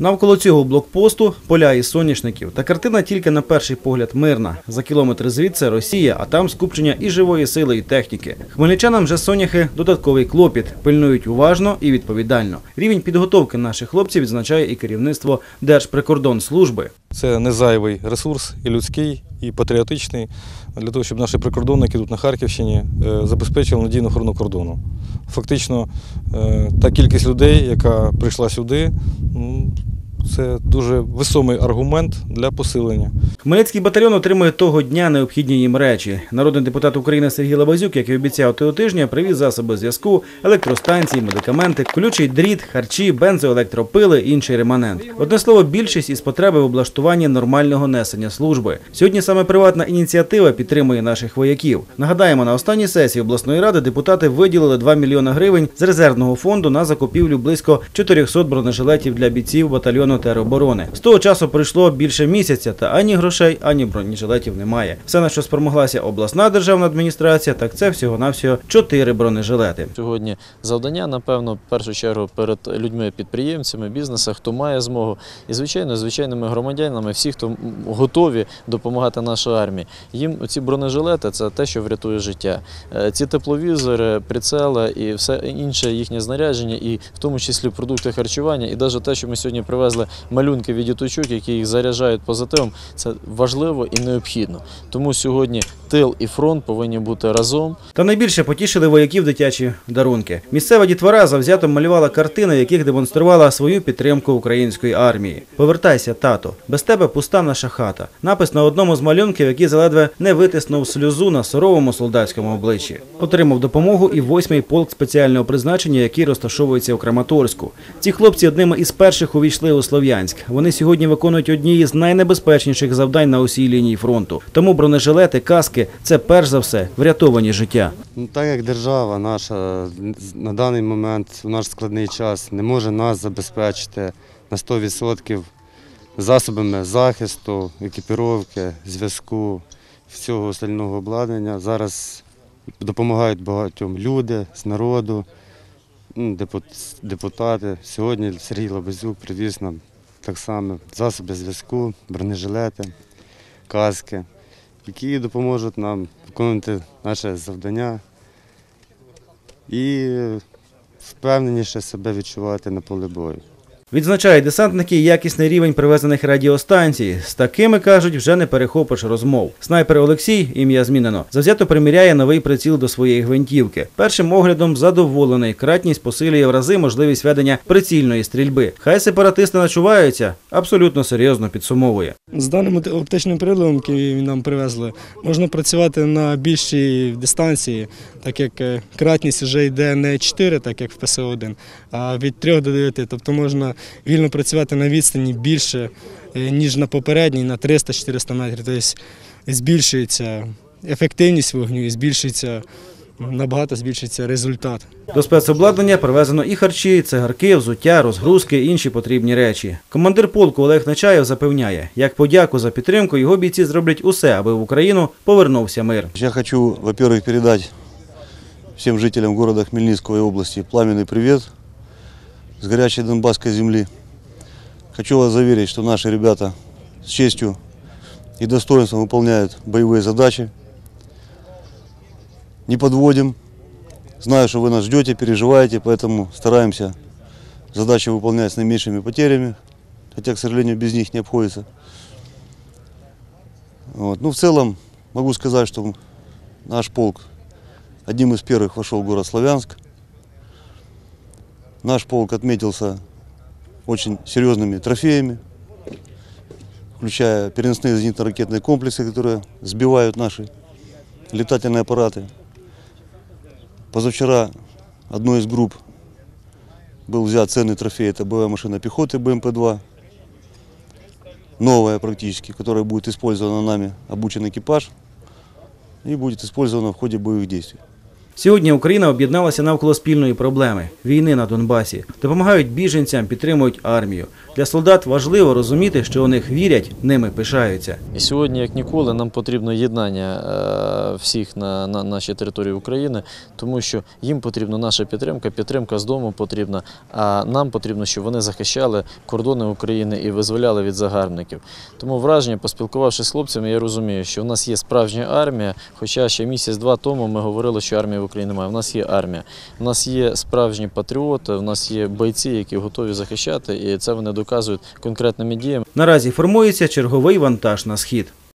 Навколо цього блокпосту поля із соняшників. Та картина тільки на перший погляд мирна. За кілометр звідси Росія, а там скупчення і живої сили, і техніки. Хмельничанам же соняхи додатковий клопіт, пильнують уважно і відповідально. Рівень підготовки наших хлопців відзначає і керівництво Держприкордонслужби. Це не зайвий ресурс і людський, і патріотичний для того, щоб наші прикордонники тут на Харківщині е, забезпечили надійну охорону кордону. Фактично, е, та кількість людей, яка прийшла сюди, м, це дуже висомий аргумент для посилення. Хмельницький батальйон отримує того дня необхідні їм речі. Народний депутат України Сергій Лабазюк, як і обіцяв того тижня, привіз засоби зв'язку, електростанції, медикаменти, колючий дріт, харчі, бензоелектропили, інший реманент. Одне слово, більшість із потреби в облаштуванні нормального несення служби. Сьогодні саме приватна ініціатива підтримує наших вояків. Нагадаємо, на останній сесії обласної ради депутати виділили 2 мільйони гривень з резервного фонду на закупівлю близько 400 бронежилетів для бійців батальйону тероборони. З того часу пройшло більше місяця, та ані грошей, ані бронежилетів немає. Все, на що спромоглася обласна державна адміністрація, так це всього-навсього 4 бронежилети. Сьогодні завдання, напевно, в першу чергу перед людьми-підприємцями, бізнесом, хто має змогу, і звичайно, звичайними громадянами, всі, хто готові допомагати нашій армії. Їм ці бронежилети це те, що врятує життя. Е, Ці тепловізори, прицели і все інше їхнє знарядження, і в тому числі продукти харчування, і навіть те, що ми сьогодні привезли малюнки від діточок, які їх заряджають позитивом, це важливо і необхідно. Тому сьогодні тил і фронт повинні бути разом. Та найбільше потішили вояків дитячі дарунки. Місцева дітвора завзято малювала картини, яких демонструвала свою підтримку української армії. Повертайся, тато, без тебе пуста наша хата. Напис на одному з малюнків, який заледве не витиснув сльозу на суровому солдатському обличчі. Отримав допомогу і восьмий полк спеціального призначення, який розташовується у Краматорську. Ці хлопці одними із перших увійшли у Слов'янськ. Вони сьогодні виконують одні із найнебезпечніших завдань на усій лінії фронту. Тому бронежилети, каски це перш за все врятовані життя. Ну, так як держава наша на даний момент, в наш складний час, не може нас забезпечити на 100% засобами захисту, екіпіровки, зв'язку, всього остального обладнання. Зараз допомагають багатьом люди з народу, депутати. Сьогодні Сергій Лобезюк привіз нам так само засоби зв'язку, бронежилети, каски, які допоможуть нам виконувати наше завдання і впевненіше себе відчувати на полі бою. Відзначають десантники якісний рівень привезених радіостанцій. З такими кажуть, вже не перехопиш розмов. Снайпер Олексій, ім'я змінено, завзято приміряє новий приціл до своєї гвинтівки. Першим оглядом задоволений. Кратність посилює в рази можливість ведення прицільної стрільби. Хай сепаратисти начуваються, абсолютно серйозно підсумовує. З даним оп- оптичним приладом, який нам привезли, можна працювати на більшій дистанції, так як е, кратність вже йде не 4, так як в ПСО-1, а від 3 до 9. Тобто можна вільно працювати на відстані більше, е, ніж на попередній, на 300-400 метрів. Тобто збільшується ефективність вогню і збільшується, набагато збільшується результат. До спецобладнання привезено і харчі, цигарки, взуття, розгрузки, інші потрібні речі. Командир полку Олег Нечаєв запевняє, як подяку за підтримку його бійці зроблять усе, аби в Україну повернувся мир. Я хочу, во-первых, передать всем жителям города Хмельницкого и области пламенный привет с горячей донбасской земли. Хочу вас заверить, что наши ребята с честью и достоинством выполняют боевые задачи. Не подводим. Знаю, что вы нас ждете, переживаете, поэтому стараемся задачи выполнять с наименьшими потерями, хотя, к сожалению, без них не обходится. Вот. Ну, в целом, могу сказать, что наш полк одним из первых вошел в город Славянск. Наш полк отметился очень серьезными трофеями, включая переносные зенитно-ракетные комплексы, которые сбивают наши летательные аппараты. Позавчера одной из групп был взят ценный трофей, это боевая машина пехоты БМП-2, новая практически, которая будет использована нами, обучен экипаж и будет использована в ходе боевых действий. Сьогодні Україна об'єдналася навколо спільної проблеми війни на Донбасі. Допомагають біженцям, підтримують армію. Для солдат важливо розуміти, що у них вірять, ними пишаються. Сьогодні, як ніколи, нам потрібно єднання е, всіх на, на нашій території України, тому що їм потрібна наша підтримка, підтримка з дому потрібна, а нам потрібно, щоб вони захищали кордони України і визволяли від загарбників. Тому враження, поспілкувавшись з хлопцями, я розумію, що в нас є справжня армія. Хоча ще місяць-два тому ми говорили, що армії в Україні немає. У нас є армія. У нас є справжні патріоти, у нас є бойці, які готові захищати, і це вони доказують конкретними діями. Наразі формується черговий вантаж на схід.